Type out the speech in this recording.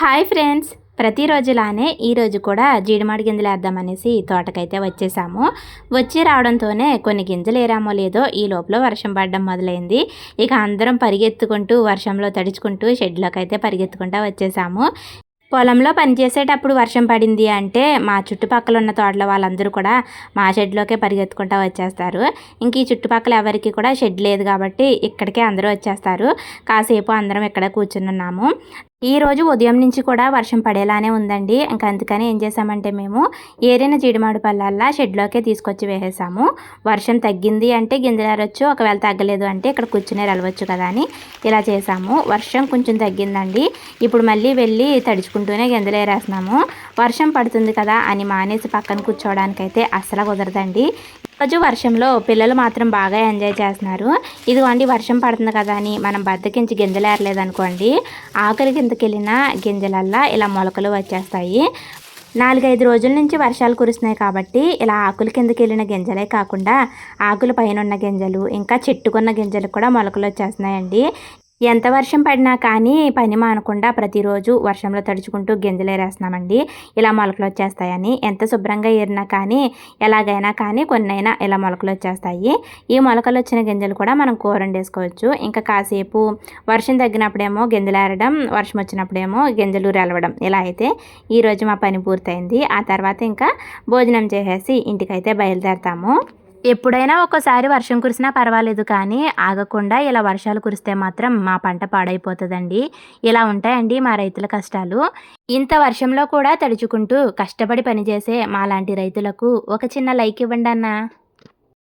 Hi friends. ప్రతిరోజులానే ఈరోజు కూడా జీడిమాడి గింజలు వేద్దామనేసి తోటకైతే వచ్చేసాము. వచ్చి రావడంతోనే కొన్ని గింజలు ఏరామో లేదో ఈ లోపల వర్షం పడడం మొదలైంది. ఇక అందరం పరిగెత్తుకుంటూ వర్షంలో తడుచుకుంటూ షెడ్లోకి అయితే పరిగెత్తుకుంటూ వచ్చేసాము. పొలంలో పనిచేసేటప్పుడు వర్షం పడింది అంటే మా చుట్టుపక్కల ఉన్న తోటల వాళ్ళందరూ కూడా మా షెడ్లోకే పరిగెత్తుకుంటూ వచ్చేస్తారు. ఇంక ఈ చుట్టుపక్కల ఎవరికి కూడా షెడ్ లేదు కాబట్టి ఇక్కడికే అందరూ వచ్చేస్తారు. కాసేపు అందరం ఇక్కడ కూర్చుని ఉన్నాము ఈ రోజు ఉదయం నుంచి కూడా వర్షం పడేలానే ఉందండి. ఇంకా అందుకని ఏం చేసామంటే మేము ఏరిన జీడిమాడు పళ్ళల్లా షెడ్లోకే తీసుకొచ్చి వేసేసాము. వర్షం తగ్గింది అంటే గింజలు ఎరవచ్చు ఒకవేళ తగ్గలేదు అంటే ఇక్కడ కూర్చునే వెళ్ళవచ్చు కదా అని ఇలా చేసాము. వర్షం కొంచెం తగ్గిందండి. ఇప్పుడు మళ్ళీ వెళ్ళి తడుచుకుంటూనే గింజలు ఏరేస్తున్నాము. వర్షం పడుతుంది కదా అని మానేసి పక్కన కూర్చోవడానికైతే అస్సలు కుదరదండి. రోజు వర్షంలో పిల్లలు మాత్రం బాగా ఎంజాయ్ చేస్తున్నారు. ఇదిగోండి వర్షం పడుతుంది కదా అని మనం బద్దకించి గింజలు ఏరలేదనుకోండి ఆకలి కిందకెళ్ళిన గింజలల్లా ఇలా మొలకలు వచ్చేస్తాయి. నాలుగైదు రోజుల నుంచి వర్షాలు కురుస్తున్నాయి కాబట్టి ఇలా ఆకుల కిందకి వెళ్ళిన గింజలే కాకుండా ఆకుల పైన ఉన్న గింజలు ఇంకా చెట్టుకున్న గింజలు కూడా మొలకలు వచ్చేస్తున్నాయండి. ఎంత వర్షం పడినా కానీ పని మానకుండా ప్రతిరోజు వర్షంలో తడుచుకుంటూ గింజలేరేస్తున్నామండి ఇలా మొలకలు వచ్చేస్తాయని. ఎంత శుభ్రంగా ఏరినా కానీ ఎలాగైనా కానీ కొన్నైనా ఇలా మొలకలు వచ్చేస్తాయి. ఈ మొలకలు వచ్చిన గింజలు కూడా మనం కూర వండేసుకోవచ్చు ఇంకా కాసేపు వర్షం తగ్గినప్పుడేమో గింజలు ఏరడం వర్షం వచ్చినప్పుడేమో గింజలు రెలవడం. ఇలా అయితే ఈరోజు మా పని పూర్తయింది. ఆ తర్వాత ఇంకా భోజనం చేసేసి ఇంటికైతే బయలుదేరతాము. ఎప్పుడైనా ఒకసారి వర్షం కురిసినా పర్వాలేదు కానీ ఆగకుండా ఇలా వర్షాలు కురిస్తే మాత్రం మా పంట పాడైపోతుందండి. ఇలా ఉంటాయండి మా రైతుల కష్టాలు. ఇంత వర్షంలో కూడా తడుచుకుంటూ కష్టపడి పనిచేసే మాలాంటి రైతులకు ఒక చిన్న లైక్ ఇవ్వండి అన్నా.